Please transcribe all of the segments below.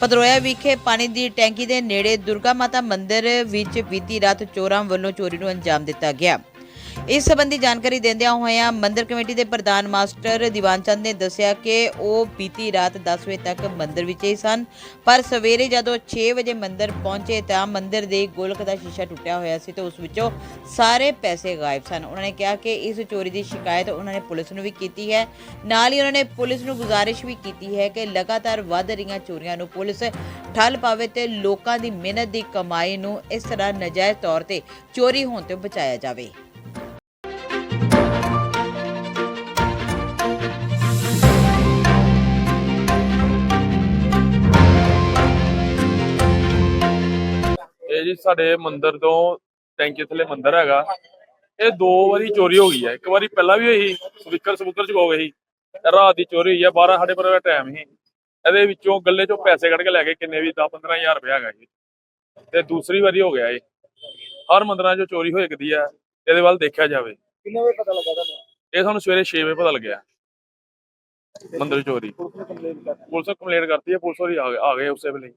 ਪਦਰੋਇਆ ਵਿਖੇ ਪਾਣੀ ਦੀ ਟੈਂਕੀ ਦੇ ਨੇੜੇ ਦੁਰਗਾ ਮਾਤਾ ਮੰਦਿਰ ਵਿੱਚ ਬੀਤੀ ਰਾਤ ਚੋਰਾਂ ਵੱਲੋਂ ਚੋਰੀ ਨੂੰ ਅੰਜਾਮ ਦਿੱਤਾ ਗਿਆ। ਇਸ ਸੰਬੰਧੀ ਜਾਣਕਾਰੀ ਦਿੰਦਿਆਂ ਹੋਇਆਂ ਮੰਦਿਰ ਕਮੇਟੀ ਦੇ ਪ੍ਰਧਾਨ ਮਾਸਟਰ ਦੀਵਾਨ ਚੰਦ ਨੇ ਦੱਸਿਆ ਕਿ ਉਹ ਬੀਤੀ ਰਾਤ 10 ਵਜੇ ਤੱਕ ਮੰਦਿਰ ਵਿੱਚ ਹੀ ਸਨ, ਪਰ ਸਵੇਰੇ ਜਦੋਂ 6 ਵਜੇ ਮੰਦਿਰ ਪਹੁੰਚੇ ਤਾਂ ਮੰਦਿਰ ਦੇ ਗੋਲਕ ਦਾ ਸ਼ੀਸ਼ਾ ਟੁੱਟਿਆ ਹੋਇਆ ਸੀ ਤੇ ਉਸ ਵਿੱਚੋਂ ਸਾਰੇ ਪੈਸੇ ਗਾਇਬ ਸਨ। ਉਹਨਾਂ ਨੇ ਕਿਹਾ ਕਿ ਇਸ ਚੋਰੀ ਦੀ ਸ਼ਿਕਾਇਤ ਉਹਨਾਂ ਨੇ ਪੁਲਿਸ ਨੂੰ ਵੀ ਕੀਤੀ ਹੈ। ਨਾਲ ਹੀ ਉਹਨਾਂ ਨੇ ਪੁਲਿਸ ਨੂੰ ਗੁਜ਼ਾਰਿਸ਼ ਵੀ ਕੀਤੀ ਹੈ ਕਿ ਲਗਾਤਾਰ ਵੱਧ ਰਹੀਆਂ ਚੋਰੀਆਂ ਨੂੰ ਪੁਲਿਸ ਠੱਲ ਪਾਵੇ ਤੇ ਲੋਕਾਂ ਦੀ ਮਿਹਨਤ ਦੀ ਕਮਾਈ ਨੂੰ ਇਸ ਤਰ੍ਹਾਂ ਨਜਾਇਜ਼ ਤੌਰ ਤੇ ਚੋਰੀ ਹੋਣ ਤੋਂ ਬਚਾਇਆ ਜਾਵੇ। ਇਹ ਜੀ ਸਾਡੇ ਮੰਦਿਰ ਤੋਂ ਟੈਂਕੀ ਥੱਲੇ ਮੰਦਿਰ ਹੈਗਾ। ਇਹ ਦੋ ਵਾਰੀ ਚੋਰੀ ਹੋ ਗਈ ਹੈ। ਇੱਕ ਵਾਰੀ ਪਹਿਲਾਂ ਵੀ ਹੋਈ ਸਪੀਕਰ ਸਪੂਕਰ ਚ ਗਈ ਸੀ। ਰਾਤ ਦੀ ਚੋਰੀ ਹੋਈ ਹੈ 12 ਸਾਡੇ ਪਰ ਟਾਈਮ ਸੀ। ਇਹਦੇ ਵਿੱਚੋਂ ਗੱਲੇ ਚੋਂ ਪੈਸੇ ਕੱਢ ਕੇ ਲੈ ਗਏ ਕਿੰਨੇ ਵੀ 10 15000 ਰੁਪਏ ਹੈਗਾ ਜੀ। ਤੇ ਦੂਸਰੀ ਵਾਰੀ ਹੋ ਗਿਆ ਇਹ। ਹਰ ਮੰਦਿਰਾਂ 'ਚ ਚੋਰੀ ਹੈ ਇਹਦੇ ਵੱਲ ਦੇਖਿਆ ਜਾਵੇ। ਕਿੰਨੇ ਵਜੇ ਪਤਾ ਲੱਗਾ ਤੁਹਾਨੂੰ? ਇਹ ਸਾਨੂੰ ਸਵੇਰੇ 6 ਵਜੇ ਪਤਾ ਲੱਗਿਆ। ਮੰਦਿਰ ਚੋਰੀ। ਪੁਲਿਸ ਕੰਪਲੇਂਟ ਕਰਤੀ। ਹੈ ਪੁਲਿਸ ਵਾਲੀ ਆ ਗਏ ਆ ਗਏ ਉਸੇ ਵੇਲੇ।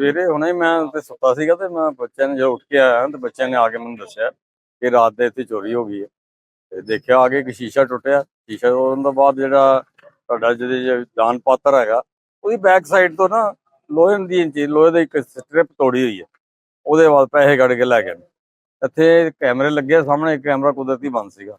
ਸਵੇਰੇ ਹੁਣੇ ਮੈਂ ਤੇ ਸੁੱਤਾ ਸੀਗਾ ਤੇ ਮੈਂ ਬੱਚਿਆਂ ਨੇ ਜਦੋਂ ਉੱਠ ਕੇ ਆਇਆ ਤੇ ਬੱਚਿਆਂ ਨੇ ਆ ਕੇ ਮੈਨੂੰ ਦੱਸਿਆ ਕਿ ਰਾਤ ਦੇ ਇੱਥੇ ਚੋਰੀ ਹੋ ਗਈ ਹੈ। ਤੇ ਦੇਖਿਆ ਆ ਕੇ ਇੱਕ ਸ਼ੀਸ਼ਾ ਟੁੱਟਿਆ। ਸ਼ੀਸ਼ਾ ਟੁੱਟਣ ਤੋਂ ਬਾਅਦ ਜਿਹੜਾ ਤੁਹਾਡਾ ਜਿਹੜੇ ਦਾਨ ਪਾਤਰ ਹੈਗਾ, ਉਹਦੀ ਬੈਕ ਸਾਈਡ ਤੋਂ ਨਾ ਲੋਹੇ ਦੀ ਇੰਚੀ, ਲੋਹੇ ਦੀ ਇੱਕ ਸਟ੍ਰਿਪ ਤੋੜੀ ਹੋਈ ਹੈ। ਉਹਦੇ ਬਾਅਦ ਪੈਸੇ ਕੱਢ ਕੇ ਲੈ ਗਏ ਨੇ। ਇੱਥੇ ਕੈਮਰੇ ਲੱਗੇ ਸਾਹਮਣੇ ਕੈਮਰਾ ਕੁਦਰਤੀ ਬੰਦ ਸੀਗਾ।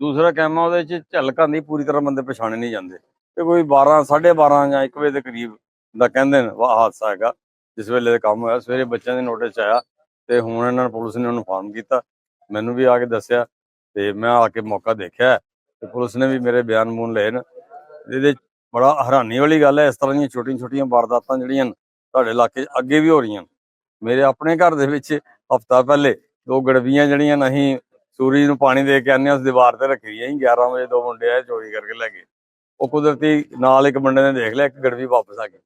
ਦੂਸਰਾ ਕੈਮਰਾ ਉਹਦੇ ਚ ਝਲਕਾਂ ਦੀ ਪੂਰੀ ਤਰ੍ਹਾਂ ਬੰਦੇ ਪਛਾਣੇ ਨਹੀਂ ਜਾਂਦੇ। ਤੇ ਕੋਈ 12 12:30 ਜਾਂ 1 ਵਜੇ ਦੇ ਕਰੀਬ ਦਾ ਕਹਿੰਦੇ ਨੇ, ਵਾ ਹਾਦਸਾ ਹੈਗਾ। ਜਿਸ ਵੇਲੇ ਦਾ ਕੰਮ ਹੋਇਆ, ਸਵੇਰੇ ਬੱਚਿਆਂ ਦੇ ਨੋਟਿਸ 'ਚ ਆਇਆ ਤੇ ਹੁਣ ਇਹਨਾਂ ਨੇ ਪੁਲਿਸ ਨੇ ਉਹਨੂੰ ਫਾਰਮ ਕੀਤਾ। ਮੈਨੂੰ ਵੀ ਆ ਕੇ ਦੱਸਿਆ ਤੇ ਮੈਂ ਆ ਕੇ ਮੌਕਾ ਦੇਖਿਆ ਤੇ ਪੁਲਿਸ ਨੇ ਵੀ ਮੇਰੇ ਬਿਆਨ ਮੂਨ ਲਏ ਨੇ। ਇਹਦੇ ਬੜਾ ਹੈਰਾਨੀ ਵਾਲੀ ਗੱਲ ਹੈ, ਇਸ ਤਰ੍ਹਾਂ ਦੀਆਂ ਛੋਟੀਆਂ ਛੋਟੀਆਂ ਵਾਰਦਾਤਾਂ ਜਿਹੜੀਆਂ ਨੇ ਤੁਹਾਡੇ ਇਲਾਕੇ 'ਚ ਅੱਗੇ ਵੀ ਹੋ ਰਹੀਆਂ ਨੇ। ਮੇਰੇ ਆਪਣੇ ਘਰ ਦੇ ਵਿੱਚ ਹਫਤਾ ਪਹਿਲੇ ਦੋ ਗੜਵੀਆਂ ਜਿਹੜੀਆਂ ਨਹੀਂ ਸੂਰਜ ਨੂੰ ਪਾਣੀ ਦੇ ਕੇ ਆਨੇ ਉਸ ਦੀਵਾਰ ਤੇ ਰੱਖੀ ਸੀ 11 ਵਜੇ ਦੋ ਮੁੰਡੇ ਆਏ, ਚੋਰੀ ਕਰਕੇ ਲੈ ਗਏ। ਉਹ ਕੁਦਰਤੀ ਨਾਲ ਇੱਕ ਮੁੰਡੇ ਨੇ ਦੇਖ ਲਿਆ, ਇੱਕ ਗੜਵੀ ਵਾਪਸ ਆ ਗਈ।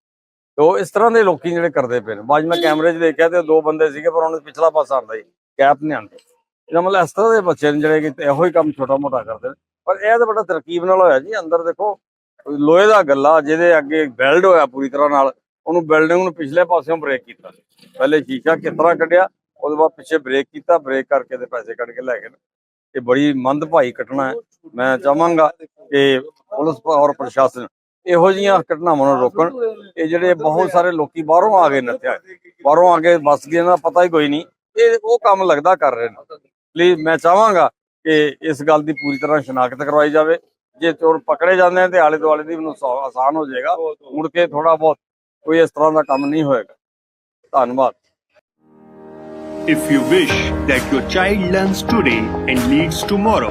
ਤੋ ਇਸ ਤਰ੍ਹਾਂ ਦੇ ਲੋਕੀ ਜਿਹੜੇ ਕਰਦੇ ਪਏ ਨੇ। ਬਾਅਦ ਮੈਂ ਕੈਮਰੇ 'ਚ ਦੇਖਿਆ ਤੇ ਦੋ ਬੰਦੇ ਸੀਗੇ, ਪਰ ਉਹਨਾਂ ਪਿਛਲਾ ਪਾਸਾ ਆਉਂਦਾ ਸੀ, ਕੈਪ ਨਹੀਂ ਆਉਂਦੀ। ਇਹਦਾ ਮਤਲਬ ਇਸ ਤਰ੍ਹਾਂ ਦੇ ਬੱਚੇ ਨੇ ਜਿਹੜੇ ਕਿ ਇਹੋ ਹੀ ਕੰਮ ਛੋਟਾ ਮੋਟਾ ਕਰਦੇ ਨੇ। ਪਰ ਇਹ ਤਾਂ ਬੜਾ ਤਰਕੀਬ ਨਾਲ ਹੋਇਆ ਜੀ, ਅੰਦਰ ਦੇਖੋ, ਲੋਹੇ ਦਾ ਗੱਲਾ, ਜਿਹਦੇ ਅੱਗੇ ਬੈਲਡ ਹੋਇਆ ਪੂਰੀ ਤਰ੍ਹਾਂ ਨਾਲ, ਉਹਨੂੰ ਬਿਲਡਿੰਗ ਨੂੰ ਪਿਛਲੇ ਪਾਸਿਓਂ ਬ੍ਰੇਕ ਕੀਤਾ। ਪਹਿਲੇ ਸ਼ੀਸ਼ਾ ਕਿਸ ਤਰ੍ਹਾਂ ਕੱਢਿਆ, ਉਹਦੇ ਬਾਅਦ ਪਿੱਛੇ ਬ੍ਰੇਕ ਕੀਤਾ, ਬ੍ਰੇਕ ਕਰਕੇ ਤੇ ਪੈਸੇ ਕੱਢ ਕੇ ਲੈ ਗਏ ਨੇ। ਇਹ ਬੜੀ ਮੰਦਭਾਈ ਘਟਨਾ ਹੈ। ਮੈਂ ਚਾਹਾਂਗਾ ਕਿ ਪੁਲਿਸ ਔਰ ਪ੍ਰਸ਼ਾਸਨ ਇਹੋ ਜਿਹੀਆਂ ਘਟਨਾਵਾਂ ਨੂੰ ਰੋਕਣ। ਇਹ ਜਿਹੜੇ ਬਹੁਤ ਸਾਰੇ ਲੋਕੀ ਬਾਹਰੋਂ ਆ ਗਏ ਨੱਤਿਆ ਬਾਹਰੋਂ ਆ ਕੇ ਬਸ ਗਏ ਨਾ ਪਤਾ ਹੀ ਕੋਈ ਨਹੀਂ। ਇਹ ਉਹ ਕੰਮ ਲੱਗਦਾ ਕਰ ਰਹੇ ਨੇ। ਪਲੀਜ਼ ਮੈਂ ਚਾਹਾਂਗਾ ਕਿ ਇਸ ਗੱਲ ਦੀ ਪੂਰੀ ਤਰ੍ਹਾਂ ਸ਼ਨਾਖਤ ਕਰਵਾਈ ਜਾਵੇ। ਜੇ ਚੋਰ ਪਕੜੇ ਜਾਂਦੇ ਤੇ ਆਲੇ ਦੁਆਲੇ ਦੀ ਮੈਨੂੰ ਆਸਾਨ ਹੋ ਜਾਏਗਾ। ਮੁੜ ਕੇ ਥੋੜਾ ਬਹੁਤ ਕੋਈ ਇਸ ਤਰ੍ਹਾਂ ਦਾ ਕੰਮ ਨਹੀਂ ਹੋਏਗਾ। ਧੰਨਵਾਦ। If you wish that your child learns today and leads tomorrow,